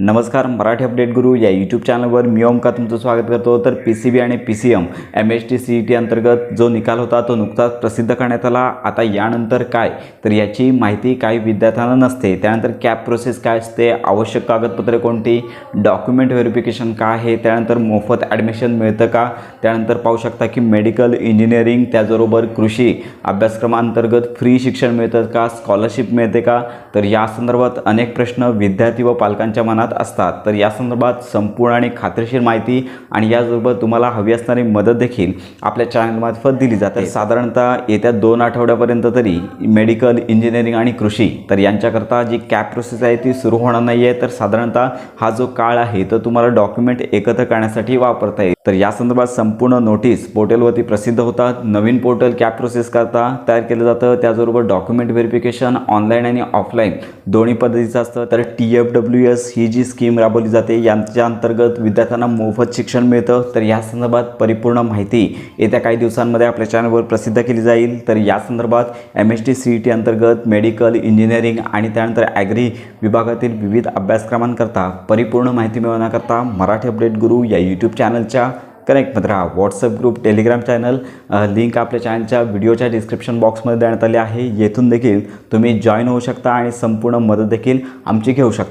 नमस्कार मराठी अपडेट गुरु या यूट्यूब चॅनलवर मी ओमका तुमचं स्वागत करतो. तर पी सी बी आणि P C M M H T C E T अंतर्गत जो निकाल होता तो नुकताच प्रसिद्ध करण्यात आला. आता यानंतर काय? तर याची माहिती काही विद्यार्थ्यांना नसते. त्यानंतर कॅप प्रोसेस काय असते? आवश्यक कागदपत्रे कोणती? डॉक्युमेंट व्हेरिफिकेशन काय आहे? त्यानंतर मोफत ॲडमिशन मिळतं का? त्यानंतर पाहू शकता की मेडिकल इंजिनिअरिंग त्याचबरोबर कृषी अभ्यासक्रमांतर्गत फ्री शिक्षण मिळतं का? स्कॉलरशिप मिळते का? तर या संदर्भात अनेक प्रश्न विद्यार्थी व पालकांच्या मनात असतात तर या संदर्भात संपूर्ण आणि खात्रीशीर माहिती आणि याचबरोबर तुम्हाला हवी असणारी मदत देखील आपल्या चॅनलमार्फत दिली जाते. साधारणतः येत्या दोन आठवड्यापर्यंत तरी मेडिकल इंजिनिअरिंग आणि कृषी तर यांच्याकरता जी कॅप प्रोसेस आहे ती सुरू होणार नाही आहे तर साधारणतः हा जो काळ आहे तो तुम्हाला डॉक्युमेंट एकत्र करण्यासाठी वापरता येईल. तर या संदर्भात संपूर्ण नोटीस पोर्टलवरती प्रसिद्ध होतात. नवीन पोर्टल कॅप प्रोसेस करता तयार केलं जातं. त्याचबरोबर डॉक्युमेंट व्हेरिफिकेशन ऑनलाईन आणि ऑफलाईन दोन्ही पद्धतीचं असतं. तर टी एफ डब्ल्यू एस ही जी स्कीम राबवली जाते यांच्या अंतर्गत विद्यार्थ्यांना मोफत शिक्षण मिळतं. तर या संदर्भात परिपूर्ण माहिती येत्या काही दिवसांमध्ये आपल्या चॅनलवर प्रसिद्ध केली जाईल. तर या संदर्भात M H T C E T अंतर्गत मेडिकल इंजिनिअरिंग आणि त्यानंतर ॲग्री विभागातील विविध अभ्यासक्रमांकरता परिपूर्ण माहिती मिळवण्याकरता मराठी अपडेट गुरु या यूट्यूब चॅनलच्या कनेक्टमध्ये राहा. WhatsApp group Telegram channel link आपल्या चॅनलच्या व्हिडिओच्या डिस्क्रिप्शन बॉक्समध्ये देण्यात आली आहे. येथून देखील तुम्ही जॉईन होऊ शकता आणि संपूर्ण मदत देखील आमची घेऊ शकता.